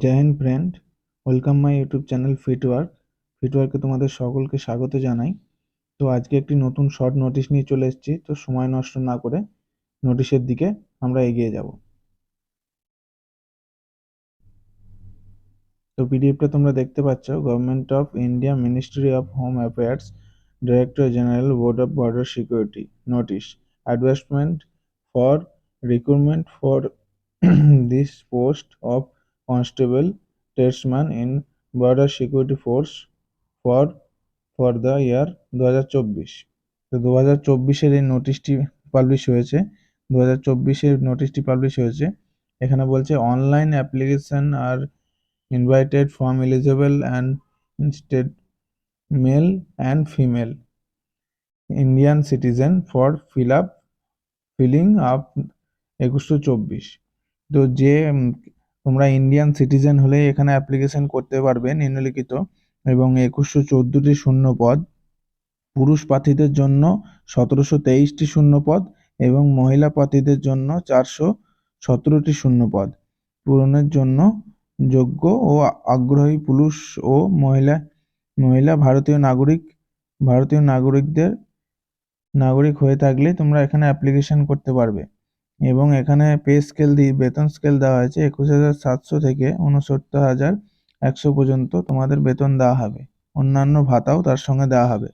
Jai Hind friend welcome my YouTube channel Fitwork ফিটওয়ার্কে তোমাদের সকলকে স্বাগত জানাই। তো আজকে একটি নতুন শর্ট নোটিশ নিয়ে চলে এসেছি, তো সময় নষ্ট না করে নোটিশের দিকে আমরা এগিয়ে যাব। তো পিডিএফটা তোমরা দেখতে পাচ্ছ government of India ministry of home affairs director general board of border security notice advertisement for recruitment for this post of constable, tradesman in border security force for for the year দু হাজার চব্বিশ তো দু হাজার চব্বিশের এই নোটিশটি publish হয়েছে। দু হাজার চব্বিশের নোটিশটি পাবলিশ হয়েছে। এখানে বলছে online application are invited from eligible and state male and female Indian citizen for fill up filling up একুশশো চব্বিশ। তো যে তোমরা ইন্ডিয়ান সিটিজেন হলে এখানে অ্যাপ্লিকেশন করতে পারবে নিম্নলিখিত এবং একুশশো চোদ্দোটি শূন্য পদ পুরুষ প্রার্থীদের জন্য সতেরোশো তেইশটি শূন্য পদ এবং মহিলা প্রার্থীদের জন্য চারশো সতেরোটি শূন্য পদ পূরণের জন্য যোগ্য ও আগ্রহী পুরুষ ও মহিলা মহিলা ভারতীয় নাগরিক, ভারতীয় নাগরিকদের নাগরিক হয়ে থাকলে তোমরা এখানে অ্যাপ্লিকেশন করতে পারবে। এবং এখানে পে স্কেল দিয়ে বেতন স্কেল দেওয়া হয়েছে একুশ হাজার সাতশো থেকে উনসত্তর হাজার একশো পর্যন্ত তোমাদের বেতন দেওয়া হবে। অন্যান্য ভাতাও তার সঙ্গে দেওয়া হবে।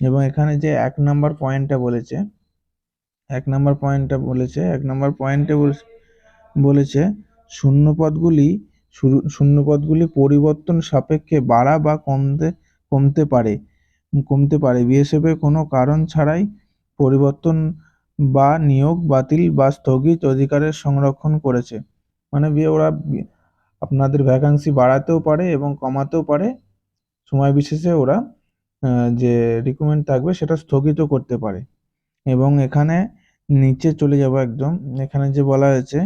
এবং এখানে যে এক নাম্বার পয়েন্টটা বলেছে, এক নাম্বার পয়েন্টটা বলেছে, এক নাম্বার পয়েন্টে বলেছে, শূন্যপদগুলি শুরু, শূন্যপদগুলি পরিবর্তন সাপেক্ষে বাড়া বা কমতে কমতে পারে কমতে পারে। বিএসএফে কোনো কারণ ছাড়াই পরিবর্তন বা নিয়োগ বাতিল বা স্থগিত অধিকারের সংরক্ষণ করেছে। মানে ওরা আপনাদের ভ্যাকান্সি বাড়াতেও পারে এবং কমাতেও পারে। সময় বিশেষে ওরা যে রিক্রুটমেন্ট থাকবে সেটা স্থগিত করতে পারে। এবং এখানে নিচে চলে যাব একদম। এখানে যে বলা হয়েছে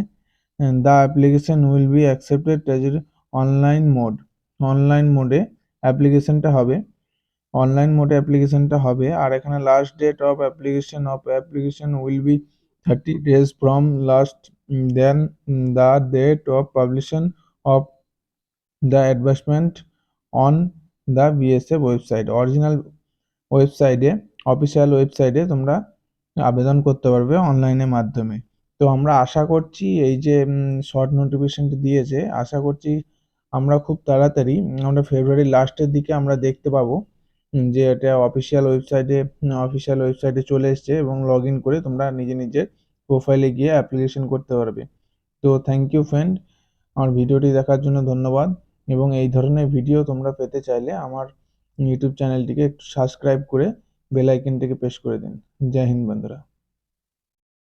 the application will be accepted online mode online মোডে অ্যাপ্লিকেশনটা হবে। অনলাইন মোডে অ্যাপ্লিকেশনটা হবে। আর এখানে last date of application of application will be thirty days from last then the date of publication of the advertisement on the BSF website original ওয়েবসাইটে official ওয়েবসাইটে তোমরা আবেদন করতে পারবে অনলাইনের মাধ্যমে। তো আমরা আশা করছি এই যে শর্ট নোটিফিকেশনটি দিয়েছে, আশা করছি আমরা খুব তাড়াতাড়ি, আমরা ফেব্রুয়ারির লাস্টের দিকে আমরা দেখতে পাবো। যে এটা অফিসিয়াল ওয়েবসাইটে অফিসিয়াল ওয়েবসাইটে চলে এসছে এবং লগ ইন করে তোমরা নিজে নিজে প্রোফাইলে গিয়ে অ্যাপ্লিকেশন করতে পারবে। তো থ্যাংক ইউ ফ্রেন্ড আমার ভিডিওটি দেখার জন্য ধন্যবাদ এবং এই ধরনের ভিডিও তোমরা পেতে চাইলে আমার ইউটিউব চ্যানেলটিকে একটু সাবস্ক্রাইব করে বেল আইকনটিকে প্রেস করে দিন। জয় হিন্দ বন্ধুরা।